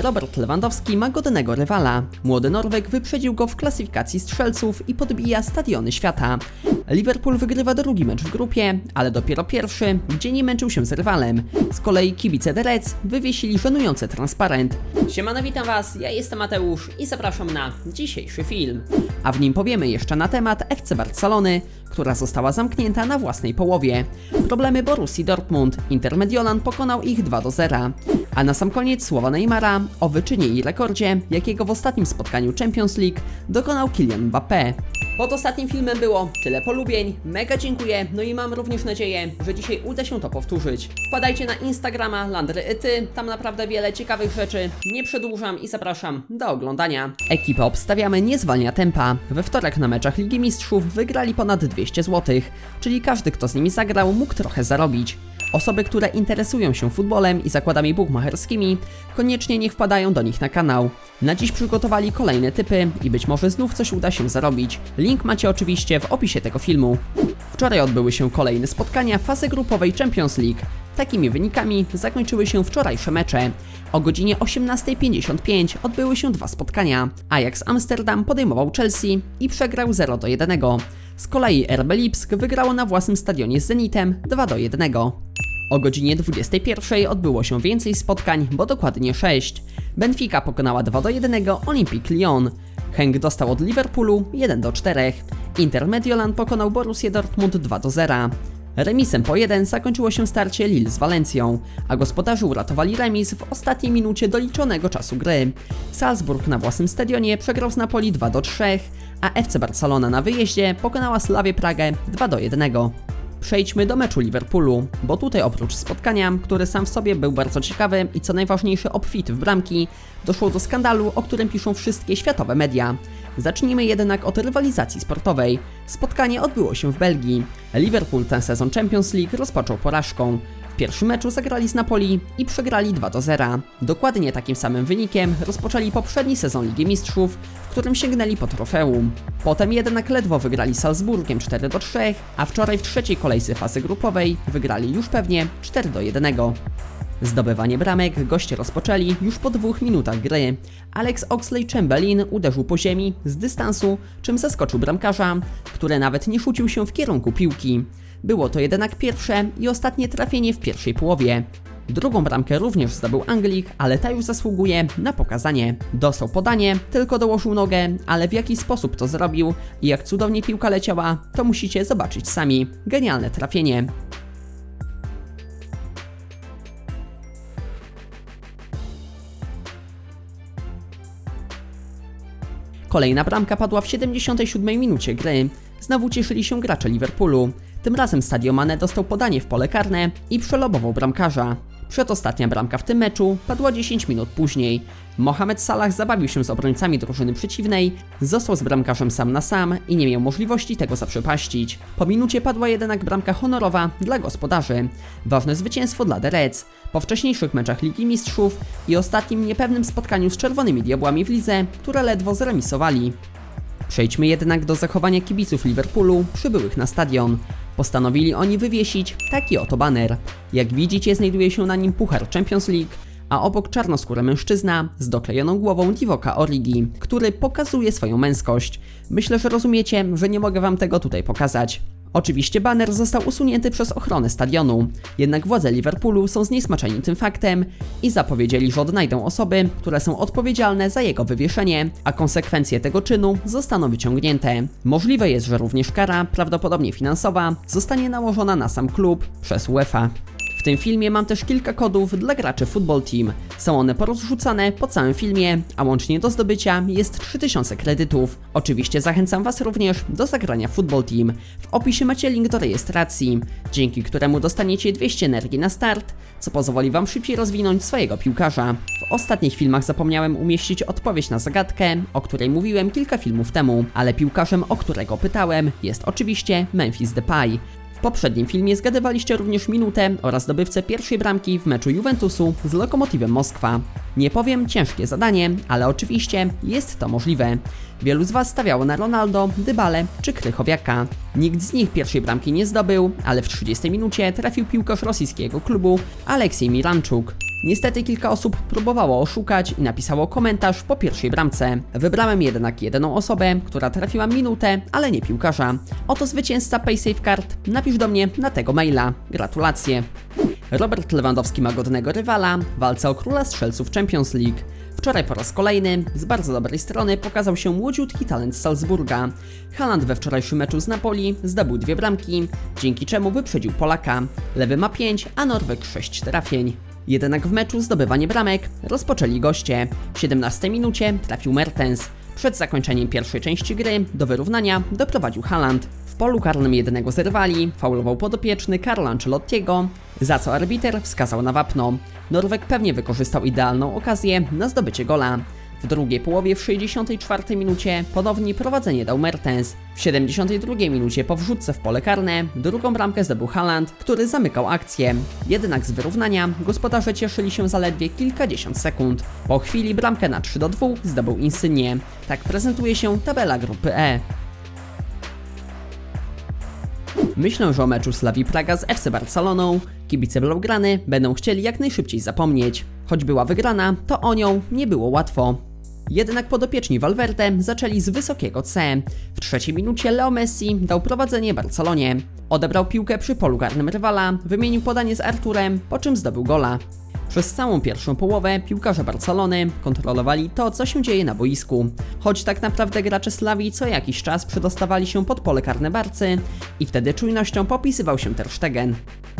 Robert Lewandowski ma godnego rywala. Młody Norweg wyprzedził go w klasyfikacji strzelców i podbija stadiony świata. Liverpool wygrywa drugi mecz w grupie, ale dopiero pierwszy, gdzie nie męczył się z rywalem. Z kolei kibice The Reds wywiesili żenujący transparent. Siemano, witam was, ja jestem Mateusz i zapraszam na dzisiejszy film. A w nim powiemy jeszcze na temat FC Barcelony, która została zamknięta na własnej połowie. Problemy Borussii Dortmund, Inter Mediolan pokonał ich 2 do 0. A na sam koniec słowa Neymara o wyczynie i rekordzie, jakiego w ostatnim spotkaniu Champions League dokonał Kylian Mbappé. Pod ostatnim filmem było tyle polubień, mega dziękuję, no i mam również nadzieję, że dzisiaj uda się to powtórzyć. Wpadajcie na Instagrama Landry Ety, tam naprawdę wiele ciekawych rzeczy, nie przedłużam i zapraszam do oglądania. Ekipę obstawiamy nie zwalnia tempa. We wtorek na meczach Ligi Mistrzów wygrali ponad 200 zł, czyli każdy kto z nimi zagrał mógł trochę zarobić. Osoby, które interesują się futbolem i zakładami bukmacherskimi, koniecznie nie wpadają do nich na kanał. Na dziś przygotowali kolejne typy i być może znów coś uda się zarobić. Link macie oczywiście w opisie tego filmu. Wczoraj odbyły się kolejne spotkania fazy grupowej Champions League. Takimi wynikami zakończyły się wczorajsze mecze. O godzinie 18.55 odbyły się dwa spotkania. Ajax Amsterdam podejmował Chelsea i przegrał 0 do 1. Z kolei RB Lipsk wygrało na własnym stadionie z Zenitem 2 do 1. O godzinie 21 odbyło się więcej spotkań, bo dokładnie 6. Benfica pokonała 2 do 1 Olympique Lyon. Henk dostał od Liverpoolu 1 do 4. Inter Mediolan pokonał Borussię Dortmund 2 do 0. Remisem po 1 zakończyło się starcie Lille z Walencją, a gospodarze uratowali remis w ostatniej minucie doliczonego czasu gry. Salzburg na własnym stadionie przegrał z Napoli 2 do 3, a FC Barcelona na wyjeździe pokonała Slawię Pragę 2 do 1. Przejdźmy do meczu Liverpoolu, bo tutaj oprócz spotkania, który sam w sobie był bardzo ciekawy i co najważniejsze obfity w bramki, doszło do skandalu, o którym piszą wszystkie światowe media. Zacznijmy jednak od rywalizacji sportowej. Spotkanie odbyło się w Belgii. Liverpool ten sezon Champions League rozpoczął porażką. W pierwszym meczu zagrali z Napoli i przegrali 2 do 0. Dokładnie takim samym wynikiem rozpoczęli poprzedni sezon Ligi Mistrzów, w którym sięgnęli po trofeum. Potem jednak ledwo wygrali Salzburgiem 4 do 3, a wczoraj w trzeciej kolejce fazy grupowej wygrali już pewnie 4 do 1. Zdobywanie bramek goście rozpoczęli już po dwóch minutach gry. Alex Oxley-Chamberlain uderzył po ziemi z dystansu, czym zaskoczył bramkarza, który nawet nie rzucił się w kierunku piłki. Było to jednak pierwsze i ostatnie trafienie w pierwszej połowie. Drugą bramkę również zdobył Anglik, ale ta już zasługuje na pokazanie. Dostał podanie, tylko dołożył nogę, ale w jaki sposób to zrobił i jak cudownie piłka leciała, to musicie zobaczyć sami. Genialne trafienie. Kolejna bramka padła w 77 minucie gry. Znowu cieszyli się gracze Liverpoolu. Tym razem Sadio Mane dostał podanie w pole karne i przelobował bramkarza. Przedostatnia bramka w tym meczu padła 10 minut później. Mohamed Salah zabawił się z obrońcami drużyny przeciwnej, został z bramkarzem sam na sam i nie miał możliwości tego zaprzepaścić. Po minucie padła jednak bramka honorowa dla gospodarzy. Ważne zwycięstwo dla The Reds. Po wcześniejszych meczach Ligi Mistrzów i ostatnim niepewnym spotkaniu z Czerwonymi Diabłami w lidze, które ledwo zremisowali. Przejdźmy jednak do zachowania kibiców Liverpoolu przybyłych na stadion. Postanowili oni wywiesić taki oto baner. Jak widzicie znajduje się na nim puchar Champions League, a obok czarnoskóry mężczyzna z doklejoną głową Divoka Origi, który pokazuje swoją męskość. Myślę, że rozumiecie, że nie mogę wam tego tutaj pokazać. Oczywiście baner został usunięty przez ochronę stadionu, jednak władze Liverpoolu są zniesmaczeni tym faktem i zapowiedzieli, że odnajdą osoby, które są odpowiedzialne za jego wywieszenie, a konsekwencje tego czynu zostaną wyciągnięte. Możliwe jest, że również kara, prawdopodobnie finansowa, zostanie nałożona na sam klub przez UEFA. W tym filmie mam też kilka kodów dla graczy Football Team. Są one porozrzucane po całym filmie, a łącznie do zdobycia jest 3000 kredytów. Oczywiście zachęcam Was również do zagrania Football Team. W opisie macie link do rejestracji, dzięki któremu dostaniecie 200 energii na start, co pozwoli Wam szybciej rozwinąć swojego piłkarza. W ostatnich filmach zapomniałem umieścić odpowiedź na zagadkę, o której mówiłem kilka filmów temu, ale piłkarzem, o którego pytałem, jest oczywiście Memphis Depay. Poprzednim filmie zgadywaliście również minutę oraz zdobywcę pierwszej bramki w meczu Juventusu z Lokomotywem Moskwa. Nie powiem ciężkie zadanie, ale oczywiście jest to możliwe. Wielu z Was stawiało na Ronaldo, Dybale czy Krychowiaka. Nikt z nich pierwszej bramki nie zdobył, ale w 30 minucie trafił piłkarz rosyjskiego klubu Aleksiej Miranczuk. Niestety kilka osób próbowało oszukać i napisało komentarz po pierwszej bramce. Wybrałem jednak jedyną osobę, która trafiła minutę, ale nie piłkarza. Oto zwycięzca PaySafeCard. Napisz do mnie na tego maila. Gratulacje. Robert Lewandowski ma godnego rywala w walce o króla strzelców Champions League. Wczoraj po raz kolejny z bardzo dobrej strony pokazał się młodziutki talent z Salzburga. Haaland we wczorajszym meczu z Napoli zdobył dwie bramki, dzięki czemu wyprzedził Polaka. Lewy ma 5, a Norweg 6 trafień. Jednak w meczu zdobywanie bramek rozpoczęli goście. W 17 minucie trafił Mertens. Przed zakończeniem pierwszej części gry do wyrównania doprowadził Haaland. W polu karnym jednego z rywali faulował podopieczny Carlo Ancelottiego, za co arbiter wskazał na wapno. Norweg pewnie wykorzystał idealną okazję na zdobycie gola. W drugiej połowie w 64 minucie ponownie prowadzenie dał Mertens. W 72 minucie po wrzutce w pole karne drugą bramkę zdobył Haaland, który zamykał akcję. Jednak z wyrównania gospodarze cieszyli się zaledwie kilkadziesiąt sekund. Po chwili bramkę na 3 do 2 zdobył Insynie. Tak prezentuje się tabela grupy E. Myślę, że o meczu Slawii Praga z FC Barceloną kibice Blaugrany będą chcieli jak najszybciej zapomnieć. Choć była wygrana, to o nią nie było łatwo. Jednak podopieczni Valverde zaczęli z wysokiego C. W trzeciej minucie Leo Messi dał prowadzenie Barcelonie. Odebrał piłkę przy polu karnym rywala, wymienił podanie z Arturem, po czym zdobył gola. Przez całą pierwszą połowę piłkarze Barcelony kontrolowali to, co się dzieje na boisku. Choć tak naprawdę gracze Slawii co jakiś czas przedostawali się pod pole karne Barcy i wtedy czujnością popisywał się Ter Stegen.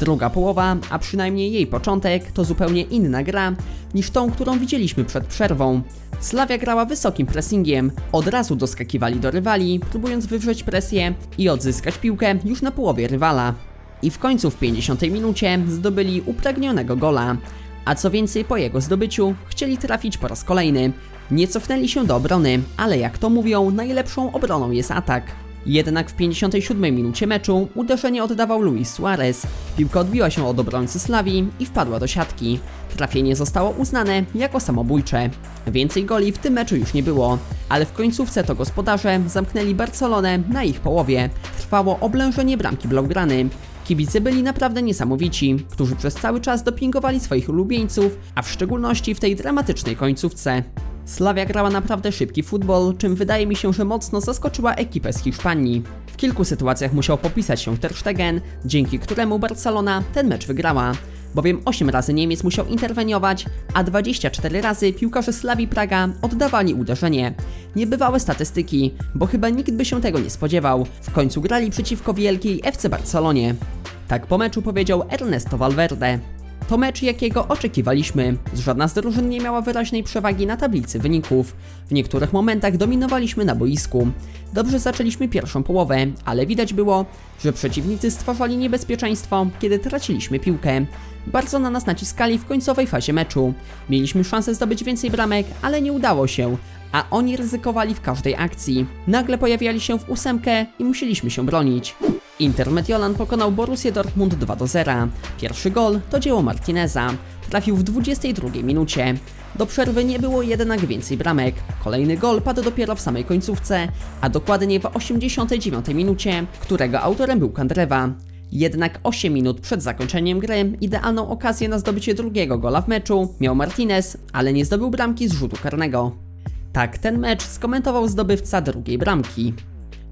Druga połowa, a przynajmniej jej początek, to zupełnie inna gra niż tą, którą widzieliśmy przed przerwą. Slavia grała wysokim pressingiem, od razu doskakiwali do rywali, próbując wywrzeć presję i odzyskać piłkę już na połowie rywala. I w końcu w 50 minucie zdobyli upragnionego gola. A co więcej, po jego zdobyciu chcieli trafić po raz kolejny. Nie cofnęli się do obrony, ale jak to mówią, najlepszą obroną jest atak. Jednak w 57 minucie meczu uderzenie oddawał Luis Suarez. Piłka odbiła się od obrońcy Slawii i wpadła do siatki. Trafienie zostało uznane jako samobójcze. Więcej goli w tym meczu już nie było, ale w końcówce to gospodarze zamknęli Barcelonę na ich połowie. Trwało oblężenie bramki Blaugrany. Kibice byli naprawdę niesamowici, którzy przez cały czas dopingowali swoich ulubieńców, a w szczególności w tej dramatycznej końcówce. Slavia grała naprawdę szybki futbol, czym wydaje mi się, że mocno zaskoczyła ekipę z Hiszpanii. W kilku sytuacjach musiał popisać się Ter Stegen, dzięki któremu Barcelona ten mecz wygrała. Bowiem 8 razy Niemiec musiał interweniować, a 24 razy piłkarze Slawii Praga oddawali uderzenie. Niebywałe statystyki, bo chyba nikt by się tego nie spodziewał. W końcu grali przeciwko wielkiej FC Barcelonie. Tak po meczu powiedział Ernesto Valverde. To mecz, jakiego oczekiwaliśmy. Żadna z drużyn nie miała wyraźnej przewagi na tablicy wyników. W niektórych momentach dominowaliśmy na boisku. Dobrze zaczęliśmy pierwszą połowę, ale widać było, że przeciwnicy stwarzali niebezpieczeństwo, kiedy traciliśmy piłkę. Bardzo na nas naciskali w końcowej fazie meczu. Mieliśmy szansę zdobyć więcej bramek, ale nie udało się, a oni ryzykowali w każdej akcji. Nagle pojawiali się w ósemkę i musieliśmy się bronić. Inter Mediolan pokonał Borussię Dortmund 2 do 0. Pierwszy gol to dzieło Martineza. Trafił w 22 minucie. Do przerwy nie było jednak więcej bramek. Kolejny gol padł dopiero w samej końcówce, a dokładnie w 89 minucie, którego autorem był Kandrewa. Jednak 8 minut przed zakończeniem gry idealną okazję na zdobycie drugiego gola w meczu miał Martinez, ale nie zdobył bramki z rzutu karnego. Tak ten mecz skomentował zdobywca drugiej bramki.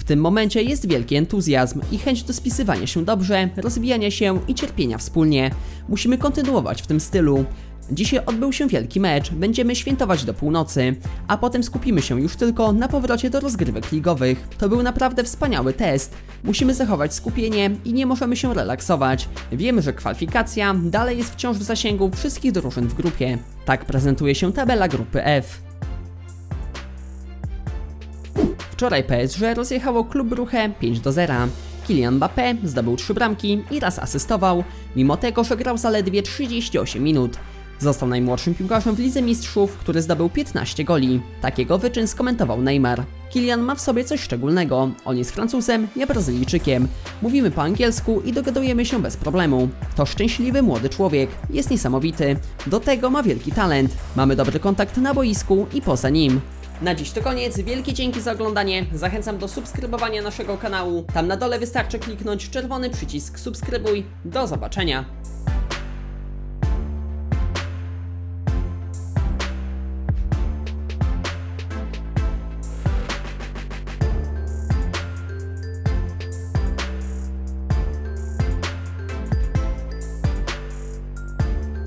W tym momencie jest wielki entuzjazm i chęć do spisywania się dobrze, rozwijania się i cierpienia wspólnie. Musimy kontynuować w tym stylu. Dzisiaj odbył się wielki mecz, będziemy świętować do północy, a potem skupimy się już tylko na powrocie do rozgrywek ligowych. To był naprawdę wspaniały test. Musimy zachować skupienie i nie możemy się relaksować. Wiemy, że kwalifikacja dalej jest wciąż w zasięgu wszystkich drużyn w grupie. Tak prezentuje się tabela grupy F. Wczoraj PSG rozjechało klub Bruche 5 do 0. Kylian Mbappé zdobył 3 bramki i raz asystował, mimo tego, że grał zaledwie 38 minut. Został najmłodszym piłkarzem w Lidze Mistrzów, który zdobył 15 goli. Takiego wyczyn skomentował Neymar. Kylian ma w sobie coś szczególnego. On jest Francuzem, ja Brazylijczykiem. Mówimy po angielsku i dogadujemy się bez problemu. To szczęśliwy młody człowiek. Jest niesamowity. Do tego ma wielki talent. Mamy dobry kontakt na boisku i poza nim. Na dziś to koniec, wielkie dzięki za oglądanie, zachęcam do subskrybowania naszego kanału, tam na dole wystarczy kliknąć czerwony przycisk subskrybuj, do zobaczenia.